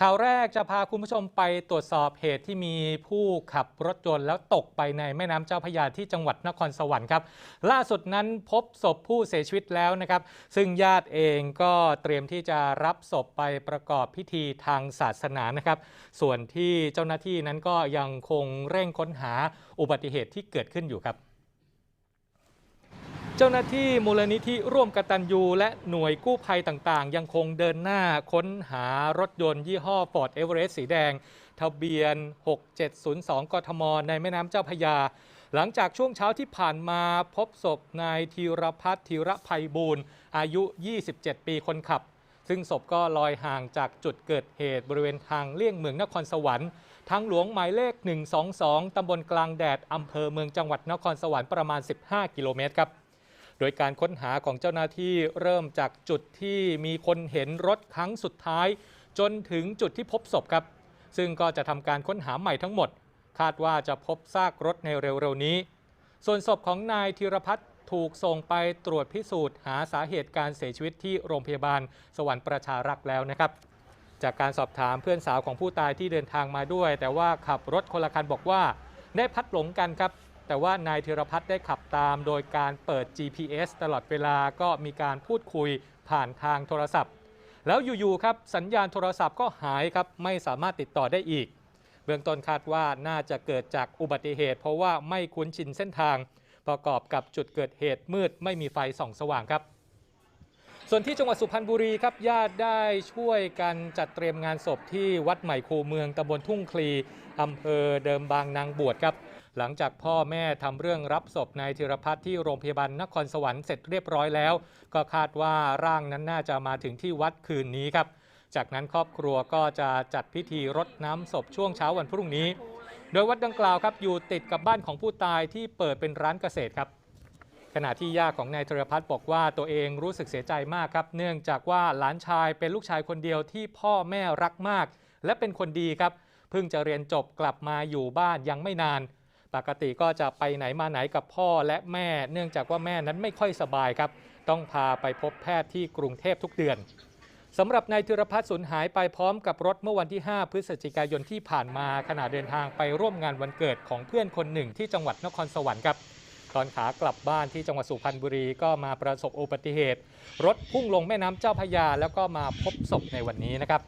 ข่าวแรกจะพาคุณผู้ชมไปตรวจสอบเหตุที่มีผู้ขับรถยนต์แล้วตกไปในแม่น้ำเจ้าพระยาที่จังหวัดนครสวรรค์ครับ ล่าสุดนั้นพบศพผู้เสียชีวิตแล้วนะครับ ซึ่งญาติเองก็เตรียมที่จะรับศพไปประกอบพิธีทางศาสนานะครับ ส่วนที่เจ้าหน้าที่นั้นก็ยังคงเร่งค้นหาอุบัติเหตุที่เกิดขึ้นอยู่ครับ เจ้าหน้าที่มูลนิธิร่วมกตัญญูและหน่วยกู้ภัยต่างๆ ยังคงเดินหน้าค้นหารถยนต์ยี่ห้อ Ford Everest สีแดง ทะเบียน 6702 กทม ในแม่น้ำเจ้าพยา หลังจากช่วงเช้าที่ผ่านมาพบศพนายธีรพัฒน์ธีรภัยบูรณ์อายุ 27 ปีคนขับ ซึ่งศพก็ลอยห่างจากจุดเกิดเหตุบริเวณทางเลี่ยงเมืองนครสวรรค์ทางหลวงหมายเลข 122 ตำบลกลางแดดอำเภอเมืองจังหวัดนครสวรรค์ประมาณ 15 กิโลเมตรครับ โดยการค้นหาของเจ้าหน้าที่เริ่มจากจุดที่มีคนเห็นรถครั้งสุดท้าย จนถึงจุดที่พบศพครับ ซึ่งก็จะทำการค้นหาใหม่ทั้งหมด คาดว่าจะพบซากรถในเร็วๆนี้ ส่วนศพของนายธีรพัฒน์ถูกส่งไปตรวจพิสูจน์หาสาเหตุการเสียชีวิตที่โรงพยาบาลสวรรค์ประชารักษ์แล้วนะครับ จากการสอบถามเพื่อนสาวของผู้ตายที่เดินทางมาด้วย แต่ว่าขับรถคนละคันบอกว่าได้พัดหลงกันครับ แต่ว่านายธีรพัฒน์ได้ขับตามโดยการเปิด GPS ตลอดเวลาก็มีการพูดคุยผ่านทางโทรศัพท์ แล้วอยู่ๆครับสัญญาณโทรศัพท์ก็หายครับไม่สามารถติดต่อได้อีก เบื้องต้นคาดว่าน่าจะเกิดจากอุบัติเหตุ เพราะว่าไม่คุ้นชินเส้นทาง ประกอบกับจุดเกิดเหตุมืดไม่มีไฟส่องสว่างครับส่วนที่จังหวัดสุพรรณบุรีครับญาติได้ช่วยกันจัดเตรียมงานศพที่วัดใหม่คูเมืองตำบลทุ่งคลีอำเภอเดิมบางนางบวชครับ หลังจากพ่อแม่ทำเรื่องรับศพนายธีรพัฒน์ที่โรงพยาบาลนครสวรรค์เสร็จเรียบร้อยแล้ว ก็คาดว่าร่างนั้นน่าจะมาถึงที่วัดคืนนี้ครับ จากนั้นครอบครัวก็จะจัดพิธีรดน้ำศพช่วงเช้าวันพรุ่งนี้ โดยวัดดังกล่าวครับอยู่ติดกับบ้านของผู้ตายที่เปิดเป็นร้านเกษตรครับ ขณะที่ย่าของนายธีรพัฒน์บอกว่าตัวเองรู้สึกเสียใจมากครับ เนื่องจากว่าหลานชายเป็นลูกชายคนเดียวที่พ่อแม่รักมาก และเป็นคนดีครับเพิ่งจะเรียนจบกลับมาอยู่บ้านยังไม่นาน ปกติก็จะไปไหนมาไหนกับพ่อและแม่ เนื่องจากว่าแม่นั้นไม่ค่อยสบายครับ ต้องพาไปพบแพทย์ที่กรุงเทพทุกเดือนสำหรับนายธีรพัฒน์สูญหายไปพร้อมกับรถเมื่อวันที่ 5 พฤศจิกายนที่ผ่านมาขณะเดินทางไปร่วมงานวันเกิดของเพื่อนคนหนึ่งที่จังหวัดนครสวรรค์ครับตอนขากลับบ้านที่จังหวัดสุพรรณบุรีก็มาประสบอุบัติเหตุ รถพุ่งลงแม่น้ำเจ้าพยาแล้วก็มาพบศพในวันนี้นะครับ